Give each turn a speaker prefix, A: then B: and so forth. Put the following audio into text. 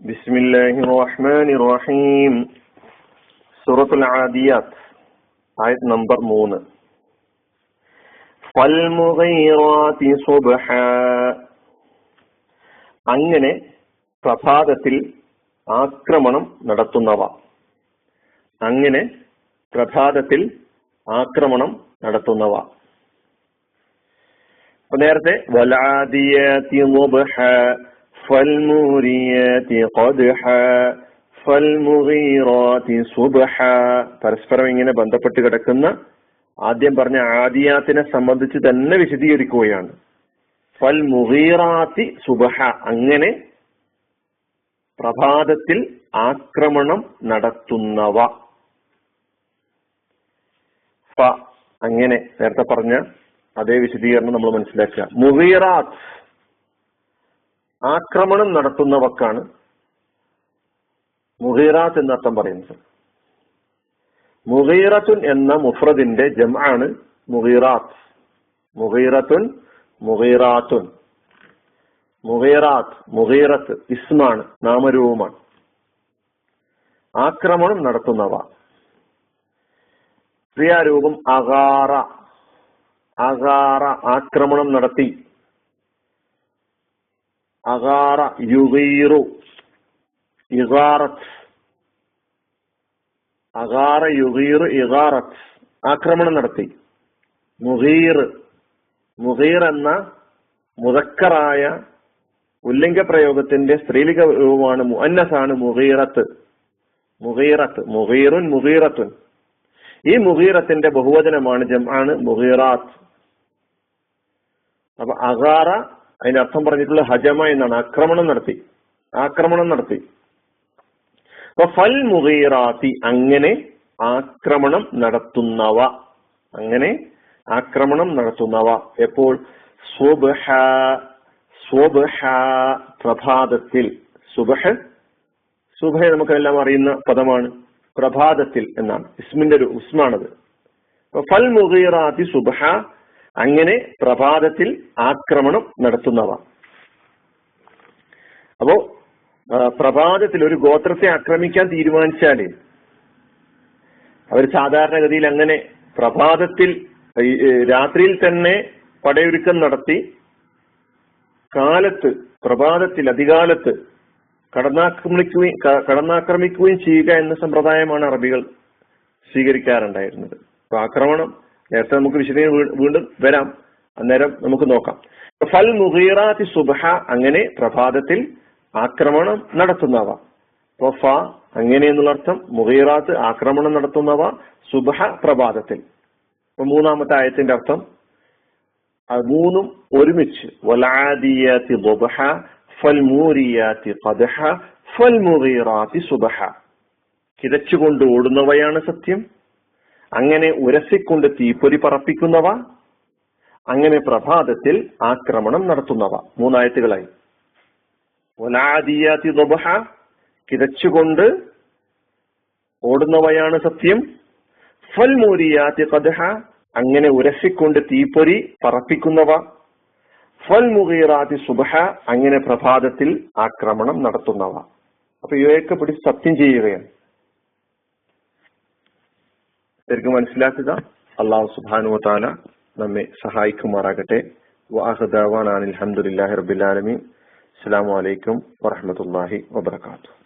A: بسم الله الرحمن الرحيم سورة العاديات ആയത് നമ്പർ മൂന്ന് ഫൽമുഗൈറാത്തി സുബ്ഹ അങ്ങനെ പ്രഭാതത്തിൽ ആക്രമണം നടത്തുന്നവ അങ്ങനെ പ്രഭാതത്തിൽ ആക്രമണം നടത്തുന്നവ അപ്പൊ നേരത്തെ വലാദിയാത്തി പരസ്പരം ഇങ്ങനെ ബന്ധപ്പെട്ട് കിടക്കുന്ന ആദ്യം പറഞ്ഞ ആദിയാത്തിനെ സംബന്ധിച്ച് തന്നെ വിശദീകരിക്കുകയാണ്. ഫൽ മുഗീറാത്തി സുബഹ. അങ്ങനെ പ്രഭാതത്തിൽ ആക്രമണം നടത്തുന്നവ. ഫ. അങ്ങനെ നേരത്തെ പറഞ്ഞ അതേ വിശദീകരണം നമ്മൾ മനസ്സിലാക്കുക. മുഗീറാത്ത് ആക്രമണം നടത്തുന്നവക്കാണ് മുഗീറാത്ത് എന്നർത്ഥം പറയുന്നത് മുഹീറത്തുൻ എന്ന മുഫ്രദിന്റെ ജംആണ് മുഹീറാത്ത് മുഹീറത്തുൻ മുഹീറാത്തുൻ മുഹീറാത്ത് മുഹീറത്ത് ഇസ്മാണ് നാമരൂപമാണ്. ആക്രമണം നടത്തുന്നവ. ക്രിയാരൂപം അകാറ അകാറ ആക്രമണം നടത്തി. അകാറ യുഗീറു. ഇഗാറത്ത് അകാറ യുഗീർ ഇഗാറത്ത് ആക്രമണം നടത്തി. മുഹീർ മുഹീർ എന്ന മുതക്കറായ ഉല്ലിംഗ പ്രയോഗത്തിന്റെ സ്ത്രീലിംഗ രൂപമാണ് മുഅന്നസാണ് മുഹീറത്ത് മുഹീറത്ത് മുഹീറുൻ മുഹീറത്തുൻ ഈ മുഹീറത്തിന്റെ ബഹുവചനമാണ് ജംആണ് മുഹീറാത്ത് അപ്പൊ അഗാറ അതിന്റെ അർത്ഥം പറഞ്ഞിട്ടുള്ള ഹജമ എന്നാണ്. ആക്രമണം നടത്തി. ആക്രമണം നടത്തി. അപ്പൊ ഫൽ മുഗീറാത്തി അങ്ങനെ ആക്രമണം നടത്തുന്നവ. അങ്ങനെ ആക്രമണം നടത്തുന്നവ. എപ്പോൾ? സ്വബഹ സ്വബഹ പ്രഭാതത്തിൽ. സുബഹ? സുബഹ നമുക്കെല്ലാം അറിയുന്ന പദമാണ്. പ്രഭാതത്തിൽ എന്നാണ്. ഇസ്മിന്റെ ഒരു ഉസ്മാണത്. ഫൽ മുഗീറാത്തി സുബഹ അങ്ങനെ പ്രഭാതത്തിൽ ആക്രമണം നടത്തുന്നവ. അപ്പോ പ്രഭാതത്തിൽ ഒരു ഗോത്രത്തെ ആക്രമിക്കാൻ തീരുമാനിച്ചാൽ അവർ സാധാരണഗതിയിൽ അങ്ങനെ പ്രഭാതത്തിൽ രാത്രിയിൽ തന്നെ പടയൊരുക്കം നടത്തി കാലത്ത് പ്രഭാതത്തിൽ അധികാലത്ത് കടന്നാക്രമിക്കുകയും കടന്നാക്രമിക്കുകയും ചെയ്യുക എന്ന സമ്പ്രദായമാണ് അറബികൾ സ്വീകരിക്കാറുണ്ടായിരുന്നത്. അപ്പൊ ആക്രമണം നേരത്തെ നമുക്ക് വിശദീകരണം വീണ്ടും വരാം. അന്നേരം നമുക്ക് നോക്കാം. ഫൽ മുഹീറാത്തി സുബഹ അങ്ങനെ പ്രഭാതത്തിൽ ആക്രമണം നടത്തുന്നവ. ഫ അങ്ങനെ എന്നുള്ള അർത്ഥം മുഹീറാത്ത് ആക്രമണം നടത്തുന്നവ സുബഹ പ്രഭാതത്തിൽ. അപ്പൊ മൂന്നാമത്തെ ആയത്തിന്റെ അർത്ഥം മൂന്നും ഒരുമിച്ച്. വലാദിയാത്തി ബുബഹ ഫൽമൂരിയാത്തി ഖദഹ ഫൽമുഗീറാത്തി സുബഹ. കിതച്ചുകൊണ്ട് ഓടുന്നവയാണ് സത്യം. അങ്ങനെ ഉരസിക്കൊണ്ട് തീപ്പൊരി പറപ്പിക്കുന്നവ അങ്ങനെ പ്രഭാതത്തിൽ ആക്രമണം നടത്തുന്നവ. മൂന്നായത്തുകളായി. ഒലാദിയാതി ദുബഹ കിതച്ചുകൊണ്ട് ഓടുന്നവയാണ് സത്യം. ഫൽമൂരിയാതി കദഹ അങ്ങനെ ഉരസിക്കൊണ്ട് തീപ്പൊരി പറപ്പിക്കുന്നവ. ഫൽ മുഗീറാത്തി സുബഹ അങ്ങനെ പ്രഭാതത്തിൽ ആക്രമണം നടത്തുന്നവ. അപ്പൊ ഇവയൊക്കെ പിടി സത്യം ചെയ്യുകയാണ്. ശരിക്കും മനസ്സിലാക്കുക. അള്ളാഹു സുബാനു താല നമ്മെ സഹായിക്കുമാറാകട്ടെ. വാഹദാവാൻ അലഹമുല്ലാഹി റബിലാലമീൻ അസ്സാം വലൈക്കും വാഹമത്തല്ലാഹി വബർക്കാത്തു